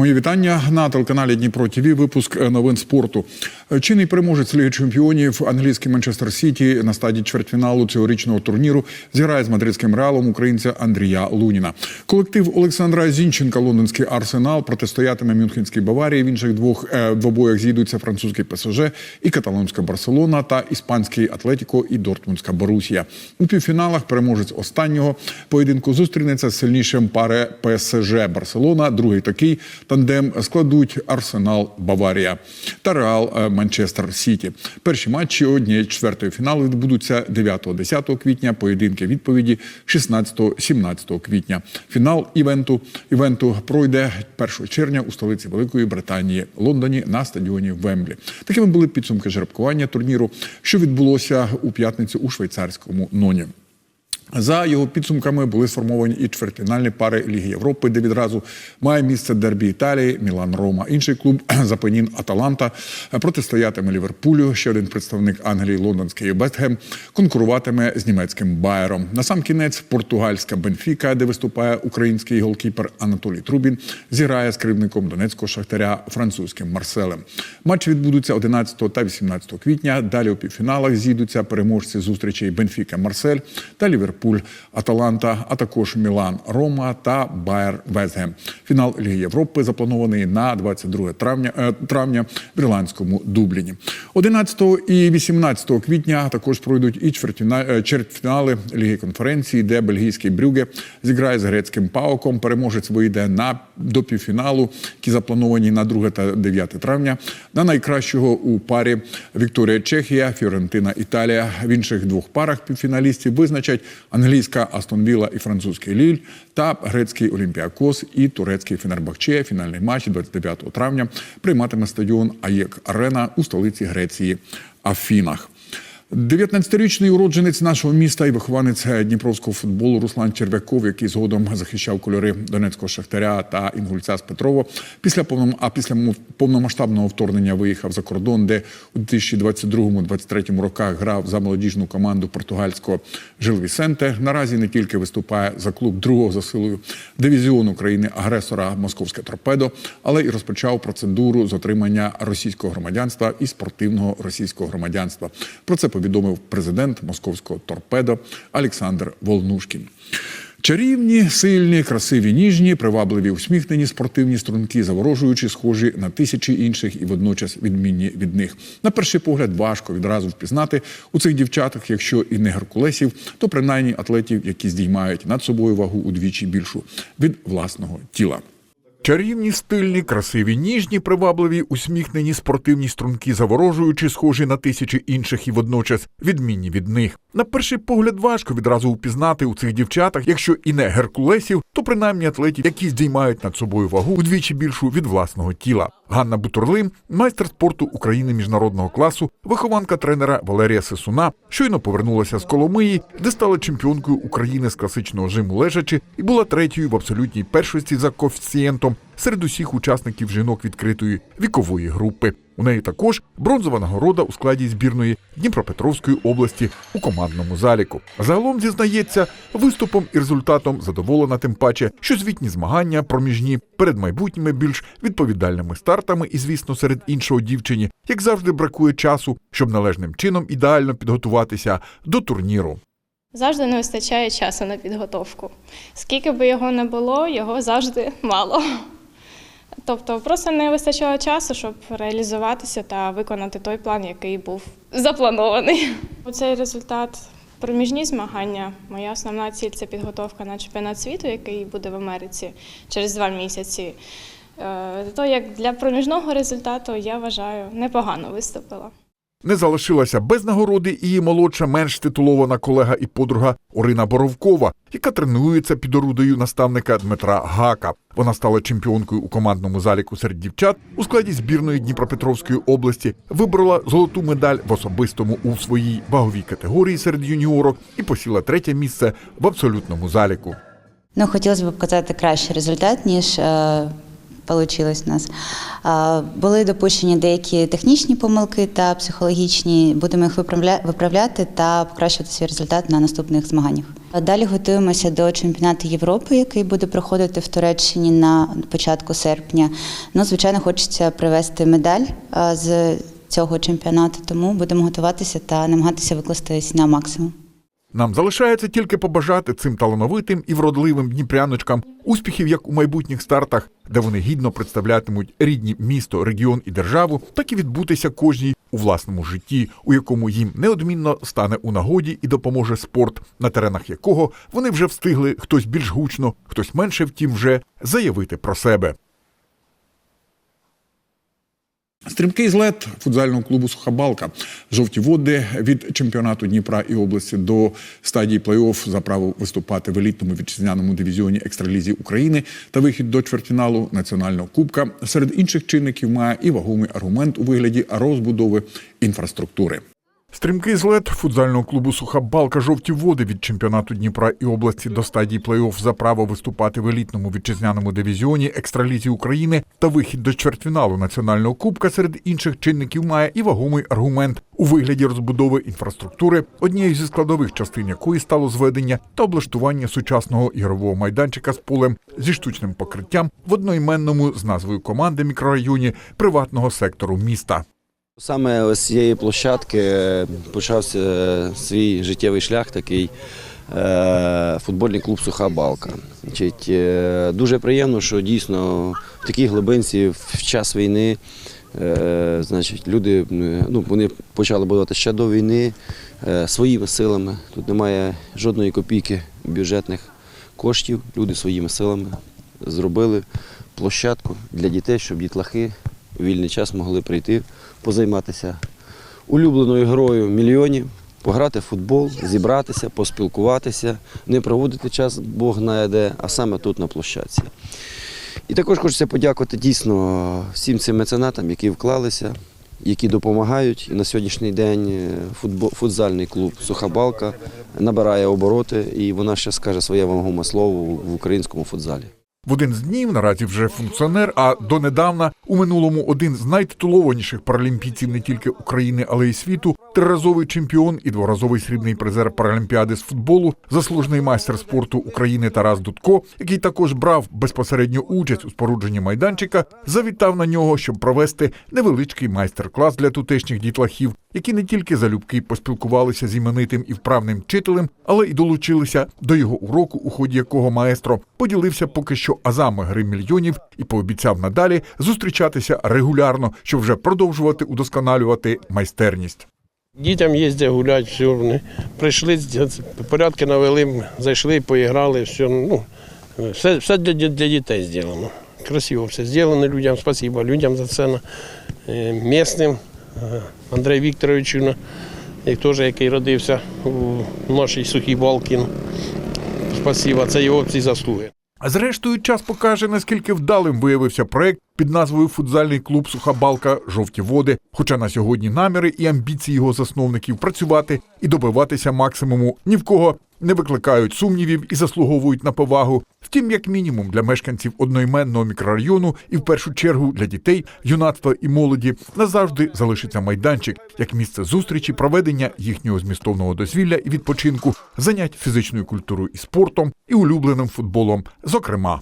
Мої вітання на телеканалі Дніпро ТВ. Випуск е, новин спорту. Е, Чинний переможець Ліги Чемпіонів англійський Манчестер Сіті на стадії чвертьфіналу цьогорічного турніру зіграє з мадридським реалом українця Андрія Луніна. Колектив Олександра Зінченка, лондонський арсенал, протистоятиме Мюнхенській Баварії. В інших двох е, двобоях зійдуться французький ПСЖ і каталонська Барселона та іспанський Атлетіко і Дортмундська Борусія. У півфіналах переможець останнього поєдинку зустрінеться з сильнішим пари ПСЖ Барселона. Другий такий тандем складуть Арсенал Баварія та Реал е, Манчестер Сіті. Перші матчі однієї четвертої фіналу відбудуться 9-10 квітня. Поєдинки відповіді 16-17 квітня. Фінал івенту івенту пройде 1 червня у столиці Великої Британії Лондоні на стадіоні Вемблі. Такими були підсумки жеребкування турніру, що відбулося у п'ятницю у швейцарському ноні. За його підсумками були сформовані і чвертьфінальні пари Ліги Європи, де відразу має місце дербі Італії, Мілан Рома. Інший клуб Запенін Аталанта протистоятиме Ліверпулю. Ще один представник Англії, лондонський Бетхем, конкуруватиме з німецьким Байером. На сам кінець португальська Бенфіка, де виступає український голкіпер Анатолій Трубін, зіграє з керівником Донецького шахтаря французьким Марселем. Матчі відбудуться 11 та 18 квітня. Далі у півфіналах зійдуться переможці зустрічей Бенфіка Марсель та Ліверпуль. Аталанта, а також Мілан, Рома та Байер Вестгем. Фінал Ліги Європи запланований на 22 травня, е, травня в ірландському Дубліні. 11 і 18 квітня також пройдуть і е, чвертьфінали Ліги конференції, де бельгійський Брюге зіграє з грецьким Паоком. Переможець вийде на до півфіналу, які заплановані на 2 та 9 травня. На найкращого у парі Вікторія Чехія, Фіорентина Італія. В інших двох парах півфіналістів визначать англійська Астон Вілла і французький Ліль та грецький Олімпіакос і турецький Фенербахче. Фінальний матч 29 травня прийматиме стадіон АЄК Арена у столиці Греції Афінах. 19-річний уродженець нашого міста і вихованець дніпровського футболу Руслан Червяков, який згодом захищав кольори Донецького шахтаря та інгульця з Петрова. Після повном, а після повномасштабного вторгнення виїхав за кордон, де у 2022-2023 роках грав за молодіжну команду португальського Жилвісенте. Наразі не тільки виступає за клуб другого за силою дивізіону країни агресора Московське торпедо, але й розпочав процедуру з отримання російського громадянства і спортивного російського громадянства. Про це повідомив президент московського торпедо Олександр Волнушкін. Чарівні, сильні, красиві, ніжні, привабливі, усміхнені, спортивні струнки, заворожуючі, схожі на тисячі інших і водночас відмінні від них. На перший погляд важко відразу впізнати у цих дівчатах, якщо і не геркулесів, то принаймні атлетів, які здіймають над собою вагу удвічі більшу від власного тіла. Чарівні, стильні, красиві, ніжні, привабливі, усміхнені, спортивні струнки, заворожуючі, схожі на тисячі інших і водночас відмінні від них. На перший погляд важко відразу упізнати у цих дівчатах, якщо і не геркулесів, то принаймні атлетів, які здіймають над собою вагу удвічі більшу від власного тіла. Ганна Бутурлин, майстер спорту України міжнародного класу, вихованка тренера Валерія Сисуна, щойно повернулася з Коломиї, де стала чемпіонкою України з класичного жиму лежачи і була третьою в абсолютній першості за коефіцієнтом серед усіх учасників жінок відкритої вікової групи. У неї також бронзова нагорода у складі збірної Дніпропетровської області у командному заліку. Загалом зізнається, виступом і результатом задоволена тим паче, що звітні змагання проміжні перед майбутніми більш відповідальними стартами, і звісно, серед іншого дівчині, як завжди, бракує часу, щоб належним чином ідеально підготуватися до турніру. Завжди не вистачає часу на підготовку. Скільки би його не було, його завжди мало. Тобто просто не вистачало часу, щоб реалізуватися та виконати той план, який був запланований. Цей результат проміжні змагання. Моя основна ціль це підготовка на чемпіонат світу, який буде в Америці через два місяці. Е, То як для проміжного результату я вважаю непогано виступила. Не залишилася без нагороди її молодша, менш титулована колега і подруга Орина Боровкова, яка тренується під орудою наставника Дмитра Гака. Вона стала чемпіонкою у командному заліку серед дівчат у складі збірної Дніпропетровської області, виборола золоту медаль в особистому у своїй ваговій категорії серед юніорок і посіла третє місце в абсолютному заліку. Ну, хотілося б показати кращий результат, ніж е, вийшло у нас. Були допущені деякі технічні помилки та психологічні. Будемо їх виправля- виправляти та покращувати свій результат на наступних змаганнях. Далі готуємося до чемпіонату Європи, який буде проходити в Туреччині на початку серпня. Ну, звичайно, хочеться привезти медаль з цього чемпіонату, тому будемо готуватися та намагатися викластись на максимум. Нам залишається тільки побажати цим талановитим і вродливим дніпряночкам успіхів як у майбутніх стартах, де вони гідно представлятимуть рідні місто, регіон і державу, так і відбутися кожній у власному житті, у якому їм неодмінно стане у нагоді і допоможе спорт, на теренах якого вони вже встигли хтось більш гучно, хтось менше, втім, вже заявити про себе. Стрімкий злет футзального клубу Сухабалка. Жовті води від чемпіонату Дніпра і області до стадії плей-офф за право виступати в елітному вітчизняному дивізіоні екстралізі України та вихід до чвертьфіналу національного кубка. Серед інших чинників має і вагомий аргумент у вигляді розбудови інфраструктури. Стрімкий злет футзального клубу Суха Балка жовті води від чемпіонату Дніпра і області до стадії плей-офф за право виступати в елітному вітчизняному дивізіоні екстралізі України та вихід до чвертьфіналу національного кубка серед інших чинників має і вагомий аргумент у вигляді розбудови інфраструктури, однією зі складових частин якої стало зведення та облаштування сучасного ігрового майданчика з полем зі штучним покриттям в одноіменному з назвою команди мікрорайоні приватного сектору міста. Саме з цієї площадки е, почався е, свій життєвий шлях такий е, футбольний клуб Суха Балка. Дуже приємно, що дійсно в такій глибинці в час війни значить, люди ну, вони почали будувати ще до війни своїми силами. Тут немає жодної копійки бюджетних коштів. Люди своїми силами зробили площадку для дітей, щоб дітлахи вільний час могли прийти, позайматися улюбленою грою мільйонів, пограти в футбол, зібратися, поспілкуватися, не проводити час Бог знає а саме тут на площадці. І також хочеться подякувати дійсно всім цим меценатам, які вклалися, які допомагають. І на сьогоднішній день е, футбол, футзальний клуб Суха Балка набирає обороти, і вона ще скаже своє вагоме слово в українському футзалі. В один з днів наразі вже функціонер, а донедавна у минулому один з найтитулованіших паралімпійців не тільки України, але й світу, триразовий чемпіон і дворазовий срібний призер Паралімпіади з футболу, заслужений майстер спорту України Тарас Дудко, який також брав безпосередню участь у спорудженні майданчика, завітав на нього, щоб провести невеличкий майстер-клас для тутешніх дітлахів, які не тільки залюбки поспілкувалися з іменитим і вправним вчителем, але й долучилися до його уроку, у ході якого маестро поділився поки що азами гри мільйонів і пообіцяв надалі зустрічатися регулярно, щоб вже продовжувати удосконалювати майстерність. Дітям їздять гуляти, все, прийшли, порядки навели, зайшли, поіграли, все, ну, все, все для, для дітей зроблено. Красиво все зроблено людям, спасибо людям за це. Е, Місним, е, Андрію Вікторовичу, теж, який родився у нашій сухій Балкін. Спасибо, це його ці заслуги. Зрештою, час покаже, наскільки вдалим виявився проект під назвою Футзальний клуб Суха Балка Жовті води. Хоча на сьогодні наміри і амбіції його засновників працювати і добиватися максимуму ні в кого не викликають сумнівів і заслуговують на повагу. Втім, як мінімум для мешканців одноіменного мікрорайону і в першу чергу для дітей, юнацтва і молоді назавжди залишиться майданчик як місце зустрічі, проведення їхнього змістовного дозвілля і відпочинку, занять фізичною культурою і спортом, і улюбленим футболом, зокрема.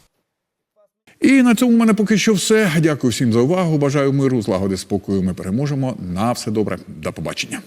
І на цьому в мене поки що все. Дякую всім за увагу. Бажаю миру, злагоди, спокою. Ми переможемо. На все добре. До побачення.